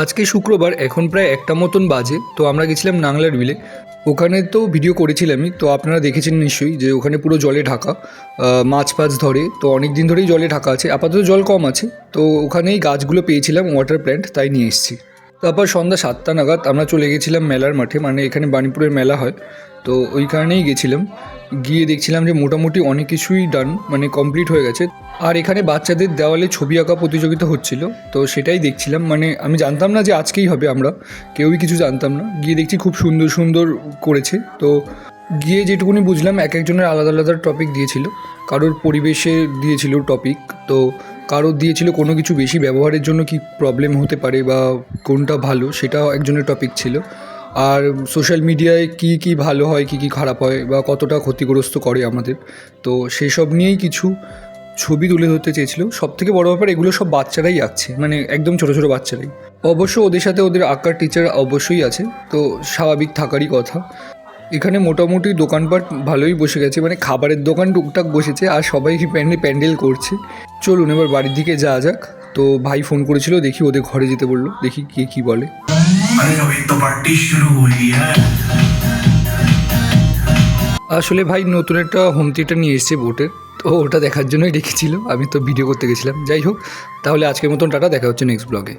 আজকে শুক্রবার, এখন প্রায় একটা মতন বাজে, তো আমরা গেছিলাম নাংলার বিলে। ওখানে তো ভিডিও করেছিলামই তো আপনারা দেখেছেন নিশ্চয়ই যে ওখানে পুরো জলে ঢাকা। মাছ ফাছ ধরে, তো অনেক দিন ধরেই জলে ঢাকা আছে, আপাতত জল কম আছে। তো ওখানেই গাছগুলো পেয়েছিলাম ওয়াটার প্ল্যান্ট তাই নিয়ে এসেছি। তারপর সন্ধ্যা সাতটা নাগাদ আমরা চলে গেছিলাম মেলার মাঠে মানে এখানে বাণীপুরের মেলা হয়। তো ওই কারণেই গেছিলাম। গিয়ে দেখছিলাম যে মোটামুটি অনেক কিছুই ডান মানে কমপ্লিট হয়ে গেছে। আর এখানে বাচ্চাদের দেওয়ালে ছবি আঁকা প্রতিযোগিতা হচ্ছিল, তো সেটাই দেখছিলাম। মানে আমি জানতাম না যে আজকেই হবে আমরা, কেউই কিছু জানতাম না। গিয়ে দেখছি খুব সুন্দর সুন্দর করেছে। তো গিয়ে যেটুকুনি বুঝলাম, এক একজনের আলাদা আলাদা টপিক দিয়েছিল। কারোর পরিবেশে দিয়েছিল টপিক তো কারোর দিয়েছিল কোনো কিছু বেশি। ব্যবহারের জন্য কি প্রবলেম হতে পারে বা কোনটা ভালো, সেটাও একজনের টপিক ছিল। আর সোশ্যাল মিডিয়ায় কি কি ভালো হয়, কি কি খারাপ হয় বা কতটা ক্ষতিগ্রস্ত করে আমাদের। তো সেসব নিয়েই কিছু ছবি তুলে ধরতে চেয়েছিল। সব থেকে বড় ব্যাপার, এগুলো সব বাচ্চারাই আঁকছে মানে একদম ছোটো ছোটো বাচ্চারাই। অবশ্য ওদের সাথে ওদের আঁকার টিচার অবশ্যই আছে, তো স্বাভাবিক থাকারই কথা। এখানে মোটামুটি দোকানপাট ভালোই বসে গেছে মানে খাবারের দোকান টুকটাক বসেছে, আর সবাই প্যান্ডে প্যান্ডেল করছে। চলুন এবার বাড়ির দিকে যাওয়া যাক। তো ভাই ফোন করেছিল, দেখি ওদের ঘরে যেতে বলল, দেখি কে কী বলে। अरे अभी तो पार्टी शुरू हुई है আসলে ভাই নতুন একটা হোম থিয়েটার নিয়ে এসেছে বোটের তো ওটা দেখার জন্যই ডেকেছিল আমি তো ভিডিও করতে গেছিলাম যাই হোক তাহলে আজকের মতন টাটা দেখা হচ্ছে নেক্সট ব্লগে